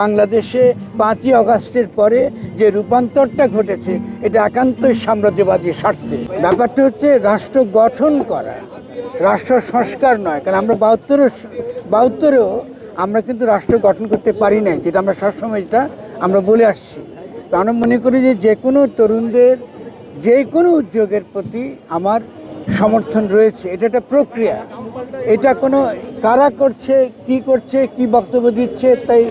বাংলাদেশে পাঁচই অগাস্টের পরে যে রূপান্তরটা ঘটেছে, এটা একান্তই সাম্রাজ্যবাদী স্বার্থে। ব্যাপারটা হচ্ছে রাষ্ট্র গঠন করা, রাষ্ট্র সংস্কার নয়, কারণ আমরা বাহাত্তর বাহাত্তরেও আমরা কিন্তু রাষ্ট্র গঠন করতে পারি নাই, যেটা আমরা সবসময় এটা আমরা বলে আসছি। তো আমরা মনে করি যে যে কোনো তরুণদের যে কোনো উদ্যোগের প্রতি আমার সমর্থন রয়েছে, এটা একটা প্রক্রিয়া। এটা কোনো কারা করছে, কি করছে, কি বক্তব্য দিচ্ছে, তাই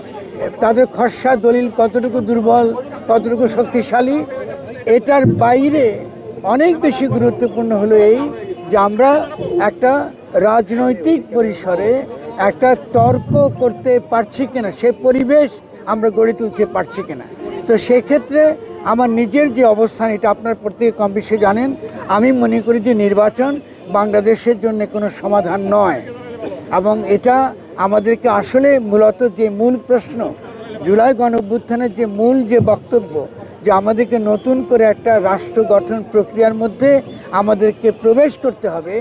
তাদের খসড়া দলিল কতটুকু দুর্বল, কতটুকু শক্তিশালী, এটার বাইরে অনেক বেশি গুরুত্বপূর্ণ হলো এই যে আমরা একটা রাজনৈতিক পরিসরে একটা তর্ক করতে পারছি কিনা, সে পরিবেশ আমরা গড়ে তুলতে পারছি কিনা। তো সেক্ষেত্রে আমার নিজের যে অবস্থান, এটা আপনার প্রত্যেকে কম বেশি জানেন, আমি মনে করি যে নির্বাচন বাংলাদেশের জন্য কোনো সমাধান নয়। এবং এটা আমাদেরকে আসলে মূলত যে মূল প্রশ্ন, জুলাই গণ অভ্যুত্থানের যে মূল যে বক্তব্য, যে আমাদেরকে নতুন করে একটা রাষ্ট্র গঠন প্রক্রিয়ার মধ্যে আমাদেরকে প্রবেশ করতে হবে,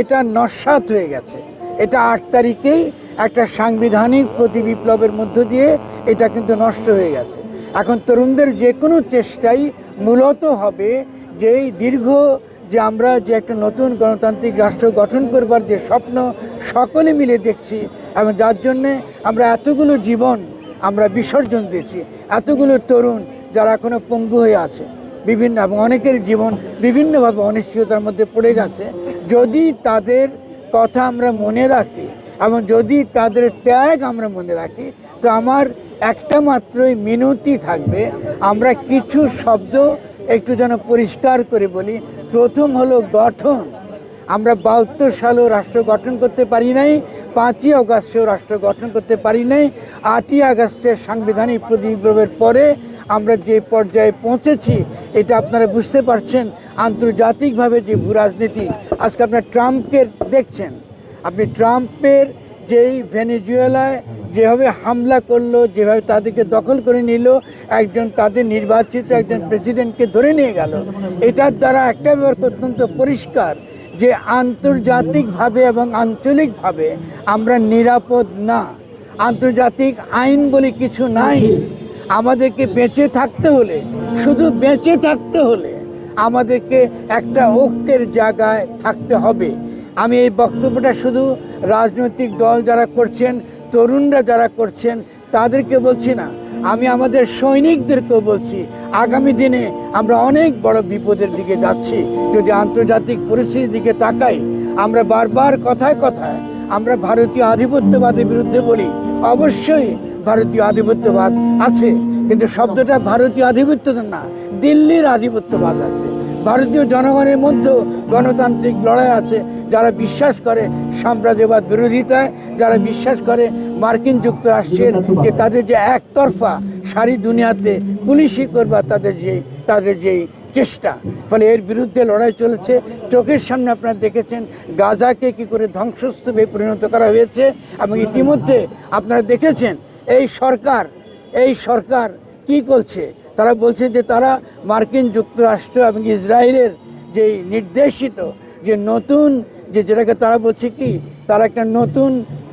এটা নস্বাত হয়ে গেছে। এটা আট তারিখেই একটা সাংবিধানিক প্রতি বিপ্লবের মধ্য দিয়ে এটা কিন্তু নষ্ট হয়ে গেছে। এখন তরুণদের যে কোনো চেষ্টাই মূলত হবে যে দীর্ঘ যে আমরা যে একটা নতুন গণতান্ত্রিক রাষ্ট্র গঠন করবার যে স্বপ্ন, সকলে মিলে দেখছি এবং যার জন্যে আমরা এতগুলো জীবন আমরা বিসর্জন দিয়েছি। এতগুলো তরুণ যারা এখনও পঙ্গু হয়ে আছে, বিভিন্ন এবং অনেকের জীবন বিভিন্নভাবে অনিশ্চয়তার মধ্যে পড়ে গেছে। যদি তাদের কথা আমরা মনে রাখি এবং যদি তাদের ত্যাগ আমরা মনে রাখি, তো আমার একটা মাত্রই মিনতি থাকবে, আমরা কিছু শব্দ একটু যেন পরিষ্কার করে বলি। প্রথম হলো গঠন। আমরা বাহাত্তর সালেও রাষ্ট্র গঠন করতে পারি নাই, পাঁচই অগাস্টেও রাষ্ট্র গঠন করতে পারি নাই, আটই আগস্টের সাংবিধানিক প্রতিবিপ্লবের পরে আমরা যে পর্যায়ে পৌঁছেছি, এটা আপনারা বুঝতে পারছেন, আন্তর্জাতিকভাবে যে ভূ রাজনীতি আজকে আপনার ট্রাম্পকে দেখছেন, আপনি ট্রাম্পের যেই ভেনেজুয়েলায় যেভাবে হামলা করল, যেভাবে তাদেরকে দখল করে নিল, একজন তাদের নির্বাচিত একজন প্রেসিডেন্টকে ধরে নিয়ে গেল। এটার দ্বারা একটা ব্যাপার অত্যন্ত পরিষ্কার যে আন্তর্জাতিকভাবে এবং আঞ্চলিকভাবে আমরা নিরাপদ না। আন্তর্জাতিক আইন বলে কিছু নাই। আমাদেরকে বেঁচে থাকতে হলে, শুধু বেঁচে থাকতে হলে আমাদেরকে একটা ঐক্যের জায়গায় থাকতে হবে। আমি এই বক্তব্যটা শুধু রাজনৈতিক দল যারা করছেন, তরুণরা যারা করছেন, তাদেরকে বলছি না। আমি আমাদের সৈনিকদেরকেও বলছি, আগামী দিনে আমরা অনেক বড় বিপদের দিকে যাচ্ছি। যদি আন্তর্জাতিক পরিস্থিতির দিকে তাকাই, আমরা বারবার কথায় কথায় আমরা ভারতীয় আধিপত্যবাদের বিরুদ্ধে বলি, অবশ্যই ভারতীয় আধিপত্যবাদ আছে, কিন্তু শব্দটা ভারতীয় আধিপত্য না, দিল্লির আধিপত্যবাদ আছে। ভারতীয় জনগণের মধ্যেও গণতান্ত্রিক লড়াই আছে, যারা বিশ্বাস করে সাম্রাজ্যবাদ বিরোধিতায় যারা বিশ্বাস করে মার্কিন যুক্তরাষ্ট্রের যে তাদের যে একতরফা সারি দুনিয়াতে পুলিশই করবার তাদের যে, তাদের যেই চেষ্টা, ফলে এর বিরুদ্ধে লড়াই চলেছে। চোখের সামনে আপনারা দেখেছেন গাজাকে কি করে ধ্বংসস্তূপে পরিণত করা হয়েছে এবং ইতিমধ্যে আপনারা দেখেছেন এই সরকার এই সরকার কি করছে? তারা বলছে যে তারা মার্কিন যুক্তরাষ্ট্র এবং ইসরায়েলের যে নির্দেশিত যে নতুন যে যেটাকে তারা বলছে কি, তারা একটা নতুন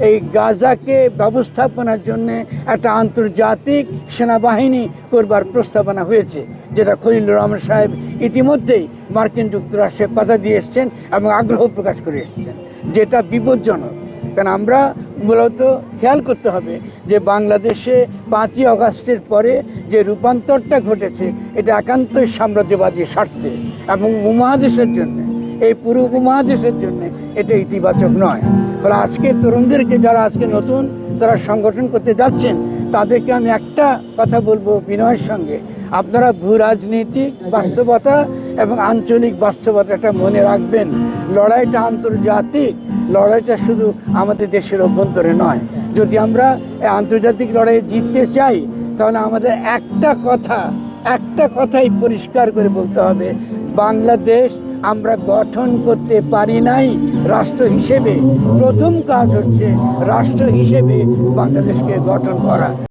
এই গাজাকে ব্যবস্থাপনার জন্য একটা আন্তর্জাতিক সেনাবাহিনী করবার প্রস্তাবনা হয়েছে, যেটা খলিলুর রহমান সাহেব ইতিমধ্যেই মার্কিন যুক্তরাষ্ট্রে কথা দিয়ে এসছেন এবং আগ্রহ প্রকাশ করে এসছেন, যেটা বিপজ্জনক। কারণ আমরা মূলত খেয়াল করতে হবে যে বাংলাদেশে পাঁচই অগাস্টের পরে যে রূপান্তরটা ঘটেছে, এটা একান্তই সাম্রাজ্যবাদী স্বার্থে এবং উপমহাদেশের জন্য। এই পুরো উপমহাদেশের জন্য এটা ইতিবাচক নয়। ফলে আজকে তরুণদেরকে যারা আজকে নতুন, তারা সংগঠন করতে যাচ্ছেন, তাদেরকে আমি একটা কথা বলব বিনয়ের সঙ্গে। আপনারা ভূ রাজনৈতিক বাস্তবতা এবং আঞ্চলিক বাস্তবতাটা মনে রাখবেন। লড়াইটা আন্তর্জাতিক, লড়াইটা শুধু আমাদের দেশের অভ্যন্তরে নয়। যদি আমরা আন্তর্জাতিক লড়াইয়ে জিততে চাই, তাহলে আমাদের একটা কথা, একটা কথাই পরিষ্কার করে বলতে হবে। বাংলাদেশ আমরা গঠন করতে পারি নাই রাষ্ট্র হিসেবে। প্রথম কাজ হচ্ছে রাষ্ট্র হিসেবে বাংলাদেশকে গঠন করা।